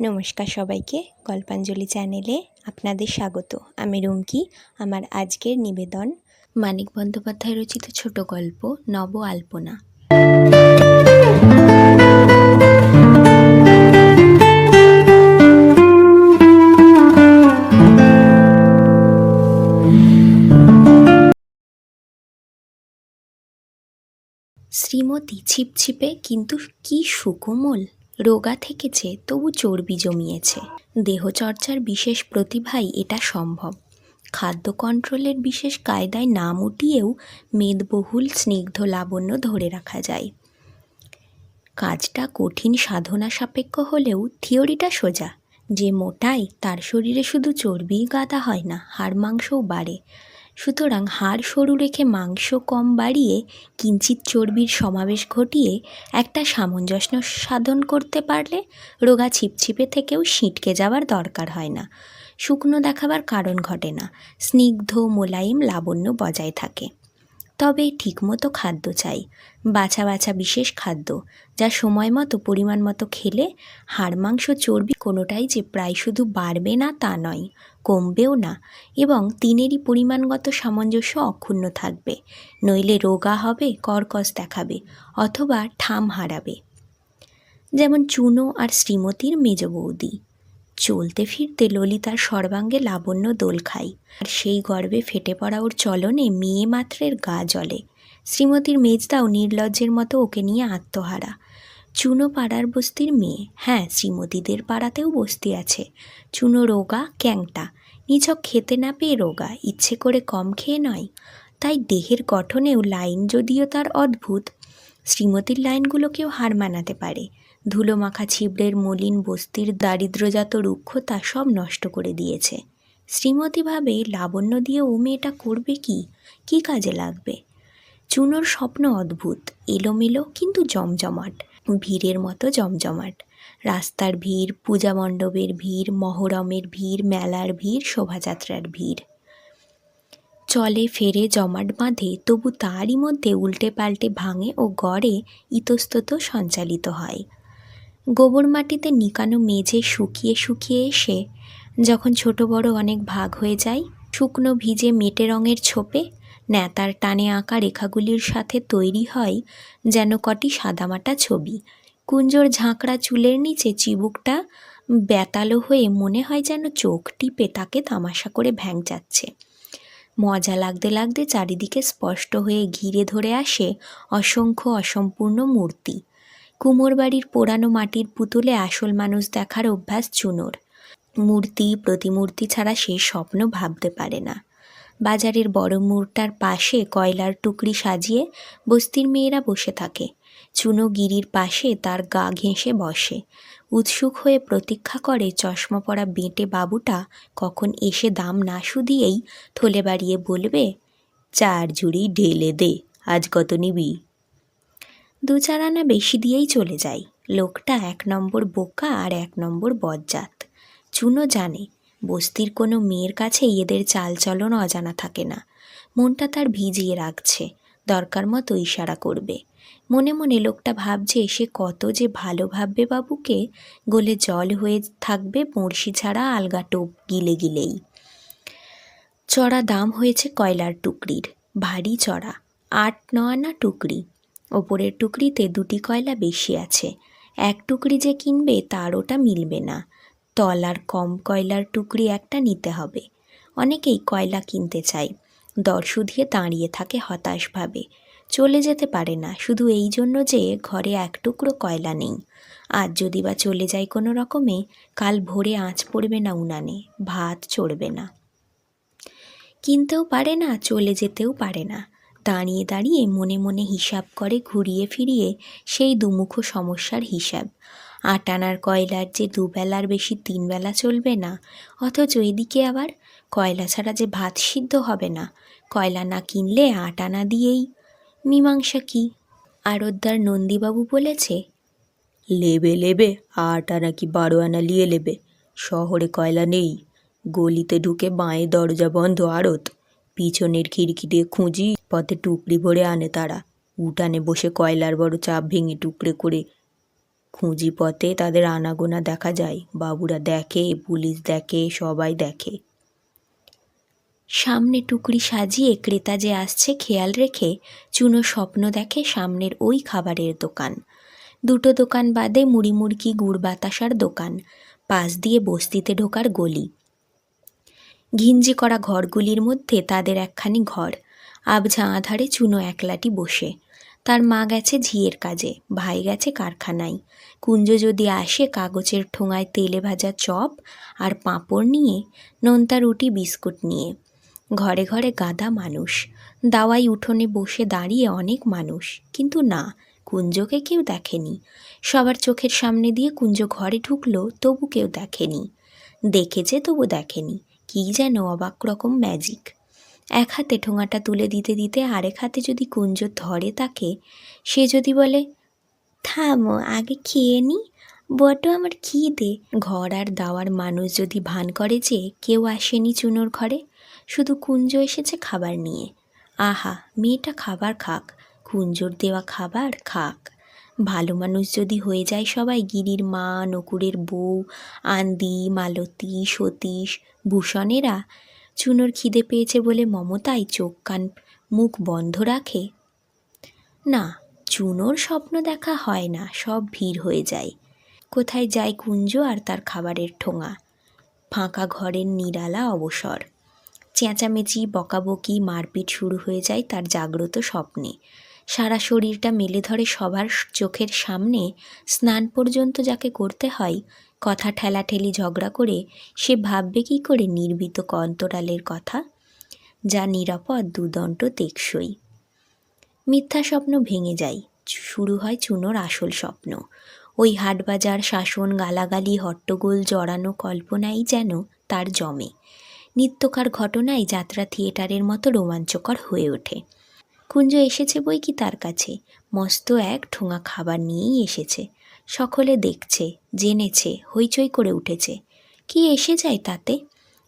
নমস্কার সবাইকে গল্পাঞ্জলি চ্যানেলে আপনাদের স্বাগত। আমি রুমকি। আমার আজকের নিবেদন মানিক বন্দ্যোপাধ্যায় রচিত ছোট গল্প নব আলপনা। শ্রীমতী ছিপছিপে কিন্তু কি সুকোমল। রোগা থেকেছে, তবু চর্বি জমিয়েছে। দেহচর্চার বিশেষ প্রতিভাই এটা সম্ভব। খাদ্য কন্ট্রোলের বিশেষ কায়দায় নাম উঠিয়েও মেদবহুল, স্নিগ্ধ, লাবণ্য ধরে রাখা যায়। কাজটা কঠিন সাধনা সাপেক্ষ হলেও থিওরিটা সোজা। যে মোটাই, তার শরীরে শুধু চর্বিই গাদা হয় না, হাড় মাংসও বাড়ে। সুতরাং হাড় সরু রেখে মাংস কম বাড়িয়ে কিঞ্চিত চর্বির সমাবেশ ঘটিয়ে একটা সামঞ্জস্য সাধন করতে পারলে রোগা ছিপছিপে থেকেও সিঁটকে যাওয়ার দরকার হয় না। শুকনো দেখাবার কারণ ঘটে না। স্নিগ্ধ, মোলায়েম, লাবণ্য বজায় থাকে। তবে ঠিকমতো খাদ্য চাই। বাছা বাছা বিশেষ খাদ্য, যা সময় মতো, পরিমাণ মতো খেলে হাড় মাংস চর্বি কোনোটাই যে প্রায় শুধু বাড়বে না তা নয়, কমবেও না এবং তিনেরই পরিমাণগত সামঞ্জস্য অক্ষুণ্ণ থাকবে। নইলে রোগা হবে, কর্কশ দেখাবে অথবা ঠাম হারাবে। যেমন চুনো আর শ্রীমতীর মেজ বৌদি। চলতে ফিরতে ললিতার সর্বাঙ্গে লাবণ্য দোল খাই আর সেই গর্বে ফেটে পড়া ওর চলনে মেয়ে মাত্রের গা জ্বলে। শ্রীমতীর মেজদাও নির্লজ্জের মতো ওকে নিয়ে আত্মহারা। চুনো পাড়ার বস্তির মেয়ে। হ্যাঁ শ্রীমতীদের পাড়াতেও বস্তি আছে। চুনো রোগা, ক্যাংটা। নিছক খেতে না পেয়ে রোগা, ইচ্ছে করে কম খেয়ে নয়। তাই দেহের গঠনেও লাইন যদিও তার অদ্ভুত। শ্রীমতীর লাইনগুলোকেও হার মানাতে পারে। ধুলো মাখা ছিবড়ের মলিন বস্তির দারিদ্রজাত রুক্ষতা সব নষ্ট করে দিয়েছে। শ্রীমতী ভাবে, লাবণ্য দিয়ে ও মেয়েটা করবে কি? কি কাজে লাগবে? চুনোর স্বপ্ন অদ্ভুত, এলোমেলো কিন্তু জমজমাট, ভিড়ের মতো জমজমাট। রাস্তার ভিড়, পূজা মণ্ডপের ভিড়, মহরমের ভিড়, মেলার ভিড়, শোভাযাত্রার ভিড়। চলে ফেরে জমাট বাঁধে, তবু তারই মধ্যে উল্টে পাল্টে ভাঙে ও গড়ে ইতস্তত সঞ্চালিত হয়। গোবর মাটিতে নিকানো মেঝে শুকিয়ে শুকিয়ে এসে যখন ছোট বড় অনেক ভাগ হয়ে যায়, শুকনো ভিজে মেটে রঙের ছোপে ন্যাতার টানে আঁকা রেখাগুলির সাথে তৈরি হয় যেন কটি সাদামাটা ছবি। কুঞ্জোর ঝাঁকড়া চুলের নিচে চিবুকটা বেতালো হয়ে মনে হয় যেন চোখ টিপে তাকে তামাশা করে ভ্যাং যাচ্ছে। মজা লাগতে লাগতে চারিদিকে স্পষ্ট হয়ে ঘিরে ধরে আসে অসংখ্য অসম্পূর্ণ মূর্তি। কুমোর বাড়ির পোড়ানো মাটির পুতুলে আসল মানুষ দেখার অভ্যাস চুনোর। মূর্তি, প্রতিমূর্তি ছাড়া সে স্বপ্ন ভাবতে পারে না। বাজারের বড় মুরটার পাশে কয়লার টুকরি সাজিয়ে বস্তির মেয়েরা বসে থাকে। চুনো গিরির পাশে তার গা ঘেঁষে বসে। উৎসুক হয়ে প্রতীক্ষা করে চশমা পরা বেঁটে বাবুটা কখন এসে দাম না শুধিয়েই থলে বাড়িয়ে বলবে, চার ঝুড়ি ঢেলে দে, আজ কত নিবি? দু চার আনা বেশি দিয়েই চলে যায়। লোকটা এক নম্বর বোকা আর এক নম্বর বজ্জাত। চুনো জানে, বস্তির কোনো মেয়ের কাছেই এদের চালচলন অজানা থাকে না। মনটা তার ভিজিয়ে রাখছে, দরকার মতো ইশারা করবে। মনে মনে লোকটা ভাবছে, সে কত যে ভালো ভাববে বাবুকে, গলে জল হয়ে থাকবে বড়শি ছাড়া আলগা টোপ গিলে গিলেই। চড়া দাম হয়েছে কয়লার টুকরির, ভারী চড়া, আট ন আনা টুকরি। ওপরের টুকরিতে দুটি কয়লা বেশি আছে। এক টুকরি যে কিনবে তার ওটা মিলবে না। তলার কম কয়লার টুকরি একটা নিতে হবে। অনেকেই কয়লা কিনতে চায়। দর শুধিয়ে দাঁড়িয়ে থাকে হতাশভাবে। চলে যেতে পারে না, শুধু এই জন্য যে ঘরে এক টুকরো কয়লা নেই। আজ যদি বা চলে যায় কোনো রকমে, কাল ভোরে আঁচ পড়বে না উনানে, ভাত চড়বে না। কিনতেও পারে না, চলে যেতেও পারে না। দাঁড়িয়ে দাঁড়িয়ে মনে মনে হিসাব করে ঘুরিয়ে ফিরিয়ে সেই দুমুখ সমস্যার হিসাব। আট আনার কয়লার যে দুবেলার বেশি তিন বেলা চলবে না, অথচ এদিকে আবার কয়লা ছাড়া যে ভাত সিদ্ধ হবে না, কয়লা না কিনলে আট আনা দিয়েই। মীমাংসা কি? আরদ্দার নন্দীবাবু বলেছে, লেবে লেবে, আট আনা কি বারো আনা লিয়ে লেবে। শহরে কয়লা নেই, গলিতে ঢুকে বাঁয়ে দরজা বন্ধ আড়ত। পিছনের খিড়কি দিয়ে খুঁজি। পথে টুকরি ভরে আনে তারা। উঠানে বসে কয়লার বড় চাপ ভেঙে টুকরে করে খুঁজি পথে তাদের আনাগোনা দেখা যায়। বাবুরা দেখে, পুলিশ দেখে, সবাই দেখে। সামনে টুকরি সাজিয়ে ক্রেতা যে আসছে খেয়াল রেখে চুনো স্বপ্ন দেখে সামনের ওই খাবারের দোকান। দুটো দোকান বাদে মুড়ি মুড়কি, গুড় বাতাসার দোকান। পাশ দিয়ে বস্তিতে ঢোকার গলি। ঘিঞ্জি করা ঘরগুলির মধ্যে তাদের একখানি ঘর। আবঝা আধারে চুনো একলাটি বসে। তার মা গেছে ঝিয়ের কাজে, ভাই গেছে কারখানায়। কুঞ্জ যদি আসে কাগজের ঠোঙায় তেলে ভাজা চপ আর পাঁপড় নিয়ে, নোনতা রুটি, বিস্কুট নিয়ে। ঘরে ঘরে গাদা মানুষ। দাওয়াই উঠোনে বসে দাঁড়িয়ে অনেক মানুষ। কিন্তু না, কুঞ্জকে কেউ দেখেনি। সবার চোখের সামনে দিয়ে কুঞ্জ ঘরে ঢুকলো, তবু কেউ দেখেনি। দেখেছে তবু দেখেনি। কী যেন অবাক রকম ম্যাজিক এক হাতে ঠোঙাটা তুলে দিতে দিতে আরেক হাতে যদি কুঞ্জ ধরে তাকে, সে যদি বলে, থামো, আগে খেয়ে নি। বটো আমার খিদে। ঘর আর দাওয়ার মানুষ যদি ভান করে যে কেউ আসেনি চুনোর ঘরে, শুধু কুঞ্জ এসেছে খাবার নিয়ে। আহা, মেয়েটা খাবার খাক, কুঞ্জোর দেওয়া খাবার খাক। ভালো মানুষ যদি হয়ে যায় সবাই, গিরির মা, নকুরের বউ, আন্দি, মালতী, সতীশ, ভূষণেরা চুনোর খিদে পেয়েছে বলে মমতাই চোখ কান মুখ বন্ধ রাখে। না, চুনোর স্বপ্ন দেখা হয় না, সব ভিড় হয়ে যায়। কোথায় যায় কুঞ্জ আর তার খাবারের ঠোঙা? ফাঁকা ঘরের নিরালা অবসর। চেঁচামেচি, বকাবকি, মারপিট শুরু হয়ে যায় তার জাগ্রত স্বপ্নে। সারা শরীরটা মেলে ধরে সবার চোখের সামনে স্নান পর্যন্ত যাকে করতে হয়, কথা ঠেলাঠেলি ঝগড়া করে সে ভাববে কী করে নির্বিত কন্তরালের কথা? যা নিরাপদ, দুদণ্ড, টেকসই। মিথ্যা স্বপ্ন ভেঙে যায়। শুরু হয় চুনোর আসল স্বপ্ন। ওই হাটবাজার, শাসন, গালাগালি, হট্টগোল, জড়ানো কল্পনাই যেন তার জমে। নিত্যকার ঘটনায় যাত্রা থিয়েটারের মতো রোমাঞ্চকর হয়ে ওঠে। কুঞ্জ এসেছে বই কি তার কাছে? মস্ত এক ঠোঙা খাবার নিয়েই এসেছে। সকলে দেখছে, জেনেছে, হইচই করে উঠেছে। কি এসে যায় তাতে?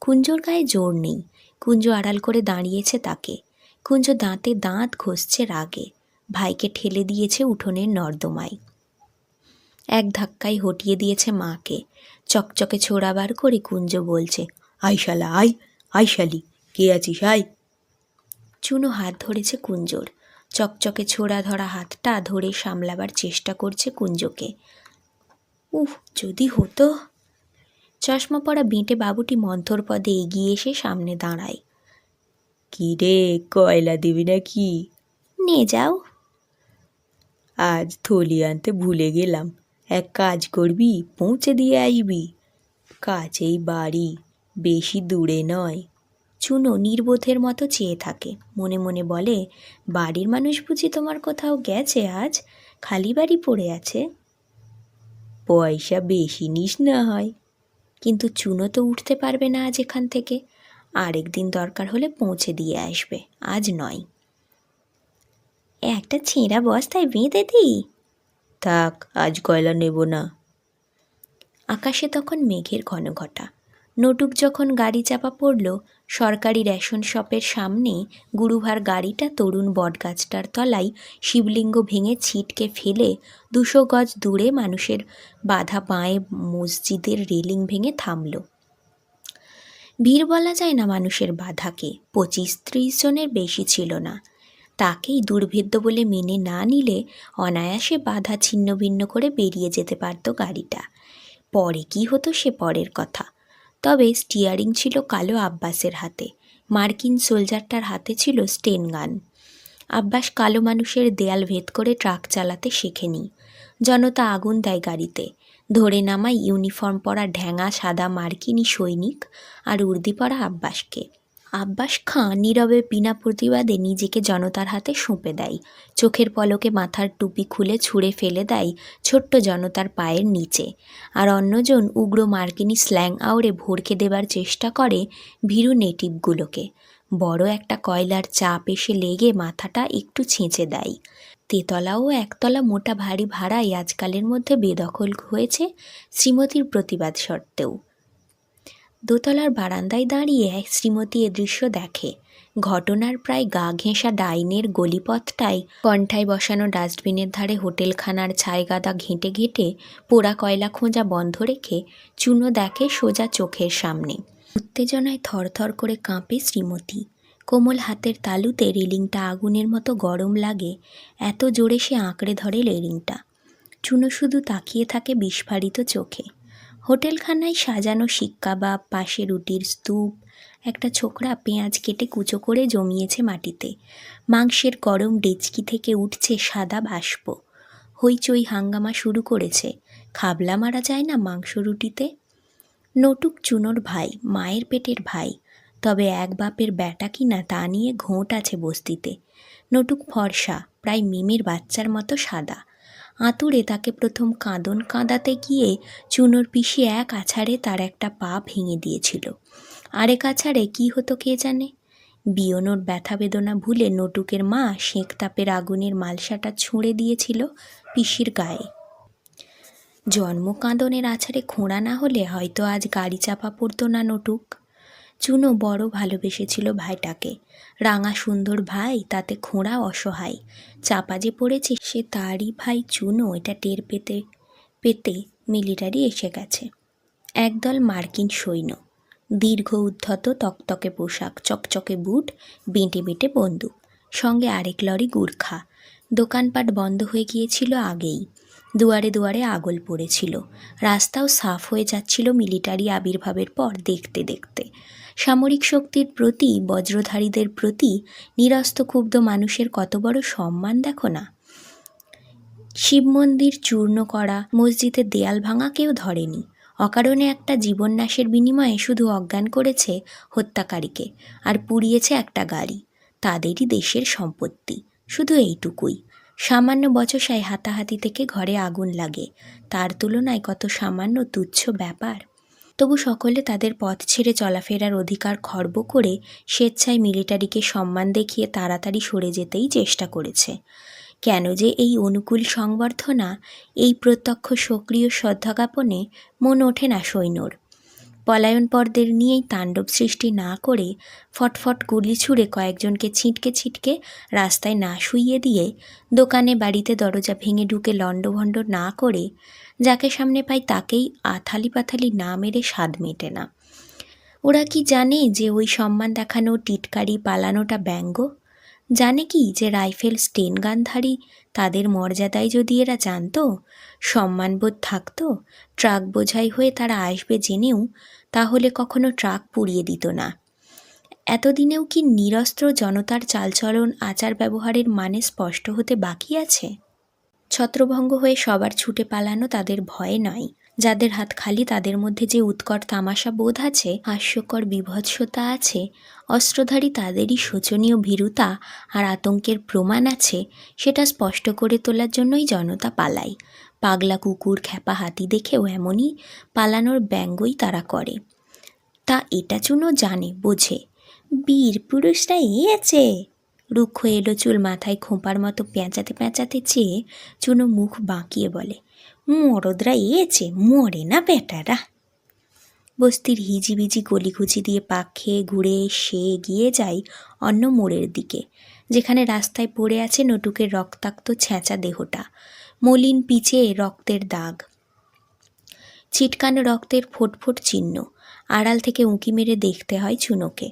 কুঞ্জর গায়ে জোর নেই। কুঞ্জ আড়াল করে দাঁড়িয়েছে তাকে। কুঞ্জ দাঁতে দাঁত ঘষছে রাগে। ভাইকে ঠেলে দিয়েছে উঠোনের নর্দমায়। এক ধাক্কায় হটিয়ে দিয়েছে মাকে। চকচকে ছোড়াবার করে কুঞ্জ বলছে আইশালা আই আইশালি কে আছিস আই চুনো হাত ধরেছে কুঞ্জোর। চকচকে ছোড়া ধরা হাতটা ধরে সামলাবার চেষ্টা করছে কুঞ্জকে। উহ যদি হতো। চশমা পরা বেঁটে বাবুটি মন্থর পদে এগিয়ে এসে সামনে দাঁড়ায়। কি রে কয়লা দিবি নাকি? নিয়ে যাও। আজ থলি আনতে ভুলে গেলাম। এক কাজ করবি পৌঁছে দিয়ে আসবি। কাছেই বাড়ি বেশি দূরে নয়। চুনো নির্বোধের মতো চেয়ে থাকে। মনে মনে বলে, বাড়ির মানুষ বুঝি তোমার কোথাও গেছে আজ? খালি বাড়ি পড়ে আছে? পয়সা বেশি নিস না হয়। কিন্তু চুনো তো উঠতে পারবে না আজ এখান থেকে। আরেক দিন দরকার হলে পৌঁছে দিয়ে আসবে। আজ নয়। একটা ছেঁড়া বস্তায় বেঁধে দিই? থাক, আজ কয়লা নেব না। আকাশে তখন মেঘের ঘনঘটা। নটুক যখন গাড়ি চাপা পড়ল সরকারি রেশন শপের সামনে গুরুভার গাড়িটা তরুণ বটগাছটার তলায় শিবলিঙ্গ ভেঙে ছিটকে ফেলে দুশো গজ দূরে মানুষের বাধা পায়ে মসজিদের রেলিং ভেঙে থামল। ভিড় বলা যায় না মানুষের বাধাকে, পঁচিশ ত্রিশ জনের বেশি ছিল না। তাকেই দুর্ভেদ্য বলে মেনে না নিলে অনায়াসে বাধা ছিন্ন ভিন্ন করে বেরিয়ে যেতে পারত গাড়িটা। পরে কি হতো সে পরের কথা। তবে স্টিয়ারিং ছিল কালো আব্বাসের হাতে। মার্কিন সোলজারটার হাতে ছিল স্টেন গান। আব্বাস কালো মানুষের দেয়াল ভেদ করে ট্রাক চালাতে শেখেনি। জনতা আগুন দেয় গাড়িতে। ধরে নামায় ইউনিফর্ম পরা ঢ্যাঙা সাদা মার্কিনী সৈনিক আর উর্দি পরা আব্বাসকে। আব্বাস খাঁ নীরবে বিনা প্রতিবাদে নিজেকে জনতার হাতে সঁপে দেয়। চোখের পলকে মাথার টুপি খুলে ছুঁড়ে ফেলে দেয় ছোট্ট জনতার পায়ের নিচে। আর অন্যজন উগ্র মার্কিনী স্ল্যাং আওড়ে ভরকে দেবার চেষ্টা করে ভীরু নেটিভগুলোকে। বড় একটা কয়লার চাপ এসে লেগে মাথাটা একটু ছেঁচে দেয়। তেতলা ও একতলা মোটা ভারী ভাড়াই আজকালের মধ্যে বেদখল হয়েছে শ্রীমতীর প্রতিবাদ সত্ত্বেও। দোতলার বারান্দায় দাঁড়িয়ে শ্রীমতী এ দৃশ্য দেখে। ঘটনার প্রায় গা ঘেঁষা ডাইনের গলিপথটায় কণ্ঠায় বসানো ডাস্টবিনের ধারে হোটেলখানার ছাইগাদা ঘেঁটে ঘেঁটে পোড়া কয়লা খোঁজা বন্ধ রেখে চুনো দেখে সোজা চোখের সামনে। উত্তেজনায় থরথর করে কাঁপে শ্রীমতী। কোমল হাতের তালুতে রেলিংটা আগুনের মতো গরম লাগে, এত জোরে সে আঁকড়ে ধরে রেলিংটা। চুনো শুধু তাকিয়ে থাকে বিস্ফারিত চোখে। হোটেলখানায় সাজানো শিক কাবাব পাশে রুটির স্তূপ, একটা ছোকরা পেঁয়াজ কেটে কুচো করে জমিয়েছে মাটিতে। মাংসের গরম ডেচকি থেকে উঠছে সাদা বাষ্প। হইচই হাঙ্গামা শুরু করেছে। খাবলা মারা যায় না মাংস রুটিতে? নটুক চুনোর ভাই, মায়ের পেটের ভাই, তবে এক বাপের ব্যাটা কিনা তা নিয়ে ঘোঁট আছে বস্তিতে। নটুক ফর্সা, প্রায় মিমের বাচ্চার মতো সাদা। আঁতুড়ে তাকে প্রথম কাঁদন কাঁদাতে গিয়ে চুনোর পিসি এক আছাড়ে তার একটা পা ভেঙে দিয়েছিল। আরেক আছাড়ে কি হতো কে জানে? বিয়নোর ব্যথা বেদনা ভুলে নটুকের মা সেঁক তাপের আগুনের মালসাটা ছুঁড়ে দিয়েছিল পিসির গায়ে। জন্ম কাঁদনের আছাড়ে খোঁড়া না হলে হয়তো আজ গাড়ি চাপা পড়তো না নটুক। চুনো বড় ভালোবেসেছিল ভাইটাকে। রাঙা সুন্দর ভাই, তাতে খোঁড়া অসহায়। চাপা যে পড়েছে সে তারই ভাই চুনো, এটা টের পেতে পেতে মিলিটারি এসে গেছে। একদল মার্কিন সৈন্য। দীর্ঘ উদ্ধত তকতকে পোশাক, চকচকে বুট, বেঁটে বেঁটে বন্দুক, সঙ্গে আরেক লরি গুর্খা। দোকানপাট বন্ধ হয়ে গিয়েছিল আগেই। দুয়ারে দুয়ারে আগল পড়েছিল। রাস্তাও সাফ হয়ে যাচ্ছিল মিলিটারি আবির্ভাবের পর দেখতে দেখতে। সামরিক শক্তির প্রতি, বজ্রধারীদের প্রতি নিরস্ত ক্ষুব্ধ মানুষের কত বড় সম্মান দেখো না। শিব মন্দির চূর্ণ করা, মসজিদের দেয়াল ভাঙা কেউ ধরেনি। অকারণে একটা জীবননাশের বিনিময়ে শুধু অজ্ঞান করেছে হত্যাকারীকে, আর পুড়িয়েছে একটা গাড়ি। তাদেরই দেশের সম্পত্তি, শুধু এইটুকুই। সামান্য বচসায় হাতাহাতি থেকে ঘরে আগুন লাগে, তার তুলনায় কত সামান্য তুচ্ছ ব্যাপার। তবু সকলে তাদের পথ ছেড়ে চলাফেরার অধিকার খর্ব করে স্বেচ্ছায় মিলিটারিকে সম্মান দেখিয়ে তাড়াতাড়ি সরে যেতেই চেষ্টা করেছে। কেন যে এই অনুকূল সংবর্ধনা, এই প্রত্যক্ষ সক্রিয় শ্রদ্ধাজ্ঞাপনে মন ওঠে না সৈন্যর। পলায়নপরদের নিয়েই তাণ্ডব সৃষ্টি না করে ফটফট গুলি ছুঁড়ে কয়েকজনকে ছিটকে ছিটকে রাস্তায় না শুইয়ে দিয়ে দোকানে বাড়িতে দরজা ভেঙে ঢুকে লণ্ডভণ্ড না করে যাকে সামনে পাই তাকেই আথালি পাথালি না মেরে স্বাদ মেটে না। ওরা কি জানে যে ওই সম্মান দেখানো, টিটকারি পালানোটা ব্যঙ্গ? জানে কি যে রাইফেল স্টেন গানধারী তাদের মর্যাদায় যদি এরা জানতো, সম্মানবোধ থাকতো ট্রাক বোঝাই হয়ে তারা আসবে জেনেও তাহলে কখনো ট্রাক পুড়িয়ে দিত না। এতদিনেও কি নিরস্ত্র জনতার চালচলন আচার ব্যবহারের মানে স্পষ্ট হতে বাকি আছে? ছত্রভঙ্গ হয়ে সবার ছুটে পালানো তাদের ভয়ে নয়। যাদের হাত খালি, তাদের মধ্যে যে উৎকট তামাশা বোধ আছে, হাস্যকর বিভৎসতা আছে, অস্ত্রধারী তাদেরই শোচনীয় ভীরুতা আর আতঙ্কের প্রমাণ আছে, সেটা স্পষ্ট করে তোলার জন্যই জনতা পালায়। পাগলা কুকুর খ্যাপা হাতি দেখেও এমনই পালানোর ব্যঙ্গই তারা করে। তা এটা চুনো জানে, বোঝে। বীর পুরুষরা এই আছে রুক্ষ এলো চুল মাথায় খোঁপার মতো পেঁচাতে পেঁচাতে চেয়ে চুনো মুখ বাঁকিয়ে বলে, মরদরা এছে মরে না বেটারা। বস্তির হিজিবিজি গলিগুজি দিয়ে পাক খেয়ে ঘুরে সে এগিয়ে যায় অন্য মোড়ের দিকে, যেখানে রাস্তায় পড়ে আছে নটুকের রক্তাক্ত ছেঁচা দেহটা। মলিন পিচে রক্তের দাগ। ছিটকানো রক্তের ফোটফোট চিহ্ন। আড়াল থেকে উঁকি মেরে দেখতে হয় চুনোকে।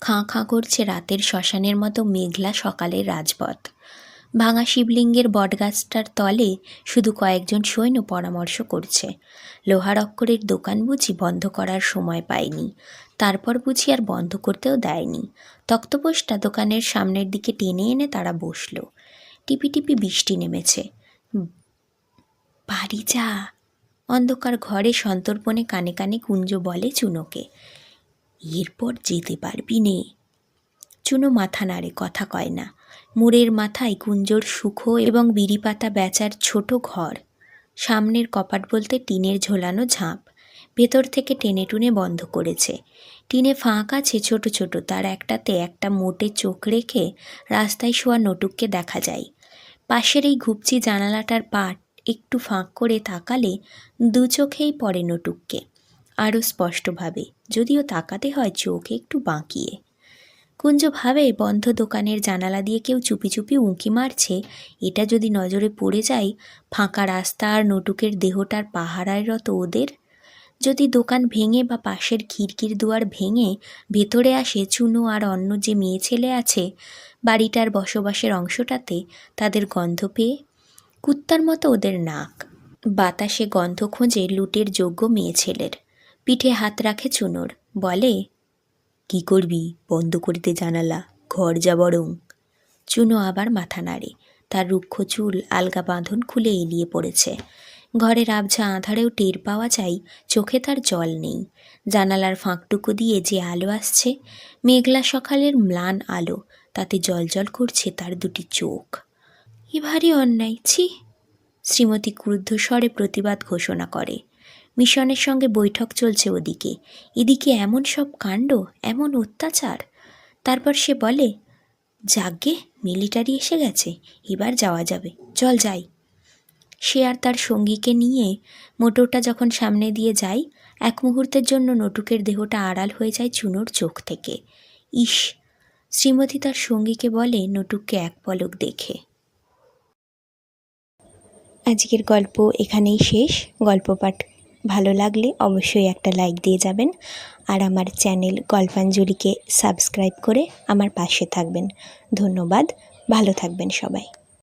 খাঁ খাঁ করছে রাতের শ্মশানের মতো মেঘলা সকালের রাজপথ। ভাঙা শিবলিঙ্গের বটগাছটার তলে শুধু কয়েকজন সৈন্য পরামর্শ করছে। লোহার অক্ষরের দোকান বুঝি বন্ধ করার সময় পায়নি। তারপর বুঝি আর বন্ধ করতেও দেয়নি। তক্তপোষটা দোকানের সামনের দিকে টেনে এনে তারা বসল। টিপি টিপি বৃষ্টি নেমেছে। বাড়ি যা। অন্ধকার ঘরে সন্তর্পণে কানে কানে কুঞ্জ বলে চুনোকে। এরপর যেতে পারবি নে। চুনো মাথা নাড়ে, কথা কয় না। মোড়ের মাথায় কুঞ্জর সুখ এবং বিড়ি পাতা বেচার ছোট ঘর। সামনের কপাট বলতে টিনের ঝোলানো ঝাঁপ। ভেতর থেকে টেনে টুনে বন্ধ করেছে। টিনে ফাঁক আছে ছোট ছোট, তার একটাতে একটা মোটে চোখ রেখে রাস্তায় শোয়া নটুককে দেখা যায়। পাশের এই ঘুপচি জানালাটার পাট একটু ফাঁক করে তাকালে দু চোখেই পড়ে নটুককে, আরও স্পষ্টভাবে, যদিও তাকাতে হয় চোখ একটু বাঁকিয়ে। কুঞ্জ ভাবে বন্ধ দোকানের জানালা দিয়ে কেউ চুপি চুপি উঁকি মারছে, এটা যদি নজরে পড়ে যায়, ফাঁকা রাস্তা আর নটুকের দেহটার পাহারায় রত ওদের যদি দোকান ভেঙে বা পাশের খিড়কির দুয়ার ভেঙে ভেতরে আসে চুনো আর অন্য যে মেয়ে ছেলে আছে, বাড়িটার বসবাসের অংশটাতে তাদের গন্ধ পেয়ে কুত্তার মতো ওদের নাক। বাতাসে গন্ধ খোঁজে লুটের যোগ্য মেয়ে ছেলের। পিঠে হাত রাখে চুনোর। বলে, কি করবি? বন্ধ করিতে জানালা। ঘর যা বরং। চুনো আবার মাথা নাড়ে। তার রুক্ষ চুল, আলগা বাঁধন খুলে এলিয়ে পড়েছে। ঘরের আবঝা আঁধারেও টের পাওয়া যায় চোখে তার জল নেই। জানালার ফাঁকটুকু দিয়ে যে আলো আসছে, মেঘলা সকালের ম্লান আলো, তাতে জলজল করছে তার দুটি চোখ। এ ভারী অন্যায়, ছি! শ্রীমতী ক্রুদ্ধ স্বরে প্রতিবাদ ঘোষণা করে। মিশনের সঙ্গে বৈঠক চলছে ওদিকে। এদিকে এমন সব কাণ্ড, এমন অত্যাচার। তারপর সে বলে, যাগ্গে, মিলিটারি এসে গেছে, এবার যাওয়া যাবে। চল যাই। সে আর তার সঙ্গীকে নিয়ে মোটরটা যখন সামনে দিয়ে যায়, এক মুহূর্তের জন্য নটুকের দেহটা আড়াল হয়ে যায় চুনোর চোখ থেকে। ইস, শ্রীমতী তার সঙ্গীকে বলে নটুককে এক পলক দেখে। আজকের গল্প এখানেই শেষ। গল্প পাঠ ভালো লাগলে অবশ্যই একটা লাইক দিয়ে যাবেন আর আমার চ্যানেল গল্পাঞ্জলিকে সাবস্ক্রাইব করে আমার পাশে থাকবেন। ধন্যবাদ, ভালো থাকবেন সবাই।